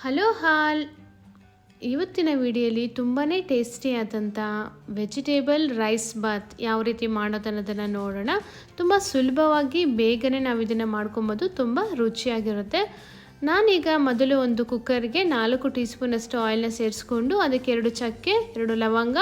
Hello ಹಾಲ್. ಇವತ್ತಿನ ವಿಡಿಯೋಲಿ ತುಂಬಾ ಟೇಸ್ಟಿಯಾದಂಥ ವೆಜಿಟೇಬಲ್ ರೈಸ್ ಬಾತ್ ಯಾವ ರೀತಿ ಮಾಡೋದನ್ನೋದನ್ನು ನೋಡೋಣ. ತುಂಬ ಸುಲಭವಾಗಿ ಬೇಗನೆ ನಾವು ಇದನ್ನು ಮಾಡ್ಕೊಬೋದು, ತುಂಬ ರುಚಿಯಾಗಿರುತ್ತೆ. ನಾನೀಗ ಮೊದಲು ಒಂದು ಕುಕ್ಕರ್ಗೆ ನಾಲ್ಕು ಟೀ ಸ್ಪೂನಷ್ಟು ಆಯಿಲ್ನ ಸೇರಿಸ್ಕೊಂಡು ಅದಕ್ಕೆ ಎರಡು ಚಕ್ಕೆ, ಎರಡು ಲವಂಗ,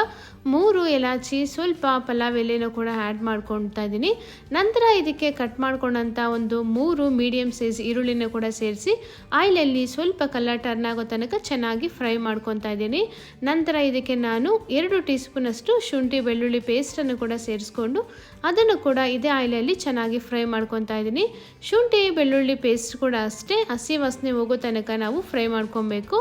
ಮೂರು ಎಲಾಚಿ, ಸ್ವಲ್ಪ ಪಲಾವ್ ಎಲೆನೂ ಕೂಡ ಆ್ಯಡ್ ಮಾಡ್ಕೊಳ್ತಾ ಇದ್ದೀನಿ. ನಂತರ ಇದಕ್ಕೆ ಕಟ್ ಮಾಡ್ಕೊಂಡಂಥ ಒಂದು ಮೂರು ಮೀಡಿಯಮ್ ಸೈಜ್ ಈರುಳ್ಳಿನ ಕೂಡ ಸೇರಿಸಿ ಆಯಿಲಲ್ಲಿ ಸ್ವಲ್ಪ ಕಲರ್ ಟರ್ನ್ ಆಗೋ ತನಕ ಚೆನ್ನಾಗಿ ಫ್ರೈ ಮಾಡ್ಕೊತಾ ಇದ್ದೀನಿ. ನಂತರ ಇದಕ್ಕೆ ನಾನು ಎರಡು ಟೀ ಸ್ಪೂನಷ್ಟು ಶುಂಠಿ ಬೆಳ್ಳುಳ್ಳಿ ಪೇಸ್ಟನ್ನು ಕೂಡ ಸೇರಿಸ್ಕೊಂಡು ಅದನ್ನು ಕೂಡ ಇದೇ ಆಯಿಲಲ್ಲಿ ಚೆನ್ನಾಗಿ ಫ್ರೈ ಮಾಡ್ಕೊತಾ ಇದ್ದೀನಿ. ಶುಂಠಿ, ಬೆಳ್ಳುಳ್ಳಿ ಪೇಸ್ಟ್ ಕೂಡ ಅಷ್ಟೇ ಹಸಿ ವಾಸನೆ ಹೋಗೋ ತನಕ ನಾವು ಫ್ರೈ ಮಾಡ್ಕೊಬೇಕು.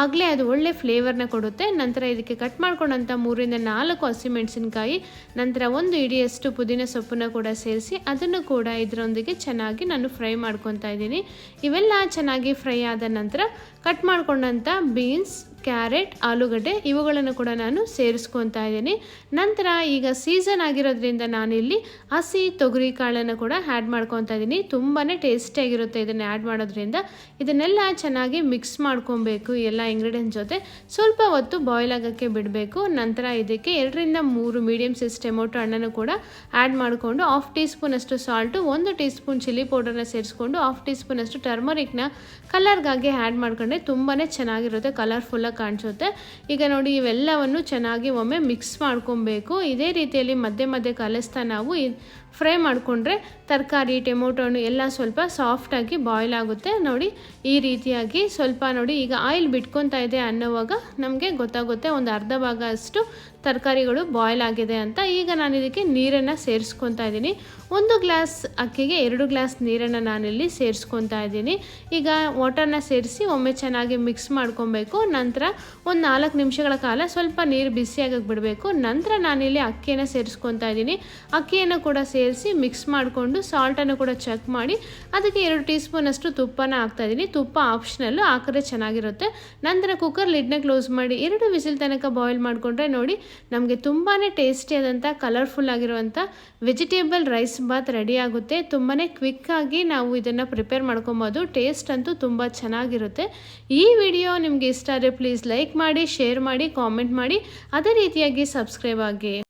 ಆಗಲೇ ಅದು ಒಳ್ಳೆ ಫ್ಲೇವರ್ನ ಕೊಡುತ್ತೆ. ನಂತರ ಇದಕ್ಕೆ ಕಟ್ ಮಾಡ್ಕೊಂಡಂಥ ಮೂರಿಂದ ನಾಲ್ಕು ಹಸಿಮೆಣಸಿನಕಾಯಿ ನಂತರ ಒಂದು ಇಡಿಯಷ್ಟು ಪುದೀನ ಸೊಪ್ಪನ್ನು ಕೂಡ ಸೇರಿಸಿ ಅದನ್ನು ಕೂಡ ಇದರೊಂದಿಗೆ ಚೆನ್ನಾಗಿ ನಾನು ಫ್ರೈ ಮಾಡ್ಕೊತಾ ಇದ್ದೀನಿ. ಇವೆಲ್ಲ ಚೆನ್ನಾಗಿ ಫ್ರೈ ಆದ ನಂತರ ಕಟ್ ಮಾಡ್ಕೊಂಡಂಥ ಬೀನ್ಸ್ ಕ್ಯಾರೆಟ್, ಆಲೂಗಡ್ಡೆ ಇವುಗಳನ್ನು ಕೂಡ ನಾನು ಸೇರಿಸ್ಕೊತಾ ಇದ್ದೀನಿ. ನಂತರ ಈಗ ಸೀಸನ್ ಆಗಿರೋದ್ರಿಂದ ನಾನಿಲ್ಲಿ ಹಸಿ ತೊಗರಿ ಕಾಳನ್ನು ಕೂಡ ಆ್ಯಡ್ ಮಾಡ್ಕೊತಾ ಇದ್ದೀನಿ. ತುಂಬಾ ಟೇಸ್ಟಿಯಾಗಿರುತ್ತೆ ಇದನ್ನು ಆ್ಯಡ್ ಮಾಡೋದ್ರಿಂದ. ಇದನ್ನೆಲ್ಲ ಚೆನ್ನಾಗಿ ಮಿಕ್ಸ್ ಮಾಡ್ಕೊಬೇಕು ಎಲ್ಲ ಇಂಗ್ರೀಡಿಯೆಂಟ್ಸ್ ಜೊತೆ. ಸ್ವಲ್ಪ ಹೊತ್ತು ಬಾಯ್ಲ್ ಆಗೋಕ್ಕೆ ಬಿಡಬೇಕು. ನಂತರ ಇದಕ್ಕೆ ಎರಡರಿಂದ ಮೂರು ಮೀಡಿಯಮ್ ಸೈಜ್ ಟೊಮೊಟೊ ಹಣ್ಣನ್ನು ಕೂಡ ಆ್ಯಡ್ ಮಾಡಿಕೊಂಡು ಹಾಫ್ ಟೀ ಸ್ಪೂನಷ್ಟು ಸಾಲ್ಟು, ಒಂದು ಟೀ ಸ್ಪೂನ್ ಚಿಲ್ಲಿ ಪೌಡರ್ನ ಸೇರಿಸ್ಕೊಂಡು ಹಾಫ್ ಟೀ ಸ್ಪೂನಷ್ಟು ಟರ್ಮರಿಕ್ನ ಕಲರ್ಗಾಗಿ ಆ್ಯಡ್ ಮಾಡ್ಕೊಂಡ್ರೆ ತುಂಬಾ ಚೆನ್ನಾಗಿರುತ್ತೆ, ಕಲರ್ಫುಲ್ಲಾಗಿ ಕಾಣಿಸುತ್ತೆ. ಈಗ ನೋಡಿ, ಇವೆಲ್ಲವನ್ನು ಚೆನ್ನಾಗಿ ಒಮ್ಮೆ ಮಿಕ್ಸ್ ಮಾಡ್ಕೊಬೇಕು. ಇದೇ ರೀತಿಯಲ್ಲಿ ಮಧ್ಯೆ ಮಧ್ಯೆ ಕಲಿಸ್ತಾ ನಾವು ಫ್ರೈ ಮಾಡಿಕೊಂಡ್ರೆ ತರಕಾರಿ, ಟೊಮೊಟೊ ಹಣ್ಣು ಎಲ್ಲ ಸ್ವಲ್ಪ ಸಾಫ್ಟಾಗಿ ಬಾಯ್ಲ್ ಆಗುತ್ತೆ. ನೋಡಿ, ಈ ರೀತಿಯಾಗಿ ಸ್ವಲ್ಪ ನೋಡಿ, ಈಗ ಆಯಿಲ್ ಬಿಟ್ಕೊತಾ ಇದೆ ಅನ್ನೋವಾಗ ನಮಗೆ ಗೊತ್ತಾಗುತ್ತೆ ಒಂದು ಅರ್ಧ ಭಾಗ ಅಷ್ಟು ತರಕಾರಿಗಳು ಬಾಯ್ಲ್ ಆಗಿದೆ ಅಂತ. ಈಗ ನಾನು ಇದಕ್ಕೆ ನೀರನ್ನು ಸೇರಿಸ್ಕೊತಾ ಇದ್ದೀನಿ. ಒಂದು ಗ್ಲಾಸ್ ಅಕ್ಕಿಗೆ ಎರಡು ಗ್ಲಾಸ್ ನೀರನ್ನು ನಾನಿಲ್ಲಿ ಸೇರಿಸ್ಕೊತಾ ಇದ್ದೀನಿ. ಈಗ ವಾಟರ್ನ ಸೇರಿಸಿ ಒಮ್ಮೆ ಚೆನ್ನಾಗಿ ಮಿಕ್ಸ್ ಮಾಡ್ಕೊಬೇಕು ನಂತರ ಒಂದು ನಾಲ್ಕು ನಿಮಿಷಗಳ ಕಾಲ ಸ್ವಲ್ಪ ನೀರು ಬಿಸಿಯಾಗಕ್ಕೆ ಬಿಡಬೇಕು. ನಂತರ ನಾನಿಲ್ಲಿ ಅಕ್ಕಿಯನ್ನು ಸೇರಿಸ್ಕೊತಾ ಇದ್ದೀನಿ. ಅಕ್ಕಿಯನ್ನು ಕೂಡ ಸೇರಿಸಿ ಮಿಕ್ಸ್ ಮಾಡಿಕೊಂಡು ಸಾಲ್ಟನ್ನು ಕೂಡ ಚೆಕ್ ಮಾಡಿ ಅದಕ್ಕೆ ಎರಡು ಟೀ ಸ್ಪೂನಷ್ಟು ತುಪ್ಪನ ಹಾಕ್ತಾ ಇದ್ದೀನಿ. ತುಪ್ಪ ಆಪ್ಷನಲ್ಲು ಹಾಕಿದ್ರೆ ಚೆನ್ನಾಗಿರುತ್ತೆ. ನಂತರ ಕುಕ್ಕರ್ ಲಿಡ್ನ ಕ್ಲೋಸ್ ಮಾಡಿ ಎರಡು ವಿಸಿಲ್ ತನಕ ಬಾಯ್ಲ್ ಮಾಡಿಕೊಂಡ್ರೆ ನೋಡಿ ನಮಗೆ ತುಂಬಾ ಟೇಸ್ಟಿಯಾದಂಥ ಕಲರ್ಫುಲ್ ಆಗಿರುವಂಥ ವೆಜಿಟೇಬಲ್ ರೈಸ್ ಬಾತ್ ರೆಡಿ ಆಗುತ್ತೆ. ತುಂಬಾ ಕ್ವಿಕ್ಕಾಗಿ ನಾವು ಇದನ್ನು ಪ್ರಿಪೇರ್ ಮಾಡ್ಕೊಬೋದು. ಟೇಸ್ಟ್ ಅಂತೂ ತುಂಬ ಚೆನ್ನಾಗಿರುತ್ತೆ. ಈ ವಿಡಿಯೋ ನಿಮಗೆ ಇಷ್ಟ ಆದರೆ ಪ್ಲೀಸ್ ಲೈಕ್ ಮಾಡಿ ಶೇರ್ ಮಾಡಿ ಕಾಮೆಂಟ್ ಮಾಡಿ ಅದೇ ರೀತಿಯಾಗಿ ಸಬ್ಸ್ಕ್ರೈಬ್ ಆಗಿ.